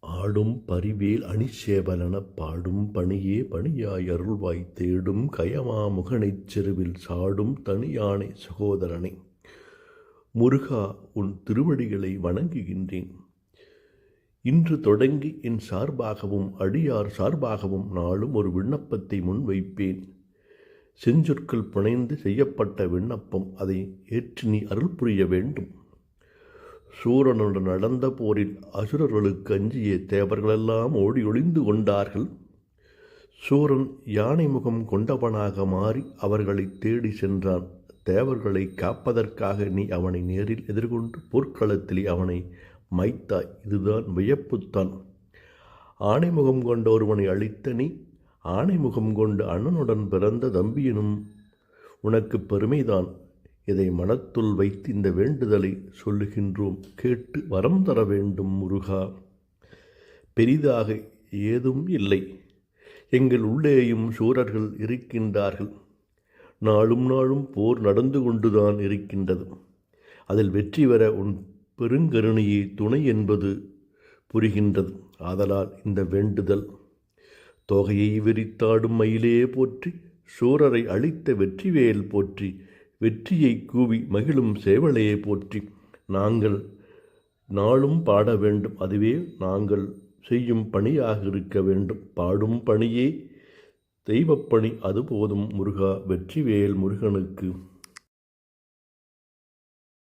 ஆடும் பரிவேல் அணிசேவலெனப் பாடும் பணியே பணியாய் அருள்வாய் தேடும் கயமா முகனைச் செருவில் சாடும் தனியானை சகோதரனை. முருகா உன் திருவடிகளை வணங்குகின்றேன். இன்று தொடங்கி என் சார்பாகவும் அடியார் சார்பாகவும் நாளும் ஒரு விண்ணப்பத்தை முன்வைப்பேன். செஞ்சொற்கள் புனைந்து செய்யப்பட்ட விண்ணப்பம் அதை ஏற்று நீ அருள் புரிய வேண்டும். சூரனுடன் நடந்த போரில் அசுரர்களுக்கு அஞ்சிய தேவர்களெல்லாம் ஓடி ஒளிந்து கொண்டார்கள். சூரன் யானை முகம் கொண்டவனாக மாறி அவர்களை தேடி சென்றான். தேவர்களை காப்பதற்காக நீ அவனை நேரில் எதிர்கொண்டு போர்க்களத்தில் அவனை மைத்தாய் இதுதான் வியப்புத்தான். ஆணைமுகம் கொண்ட ஒருவனை அழித்த நீ ஆணைமுகம் கொண்டு அண்ணனுடன் பிறந்த தம்பியனும் உனக்கு பெருமைதான். இதை மனத்துள் வைத்து இந்த வேண்டுதலை சொல்லுகின்றோம். கேட்டு வரம் தர வேண்டும் முருகா. பெரிதாக ஏதும் இல்லை. எங்கள் உள்ளேயும் சூரர்கள் இருக்கின்றார்கள். நாளும் நாளும் போர் நடந்து கொண்டுதான் இருக்கின்றது. அதில் வெற்றி பெற உன் பெருங்கருணையே துணை என்பது புரிகின்றது. ஆதலால் இந்த வேண்டுதல். தொகையை விரித்தாடும் மயிலே போற்றி சூரரை அழித்த வெற்றிவேல் போற்றி வெற்றியை கூவி மகிழும் சேவலையை போற்றி. நாங்கள் நாளும் பாட வேண்டும். அதுவே நாங்கள் செய்யும் பணியாக இருக்க வேண்டும். பாடும் பணியே தெய்வப்பணி அது போதும் முருகா. வெற்றிவேல் முருகனுக்கு.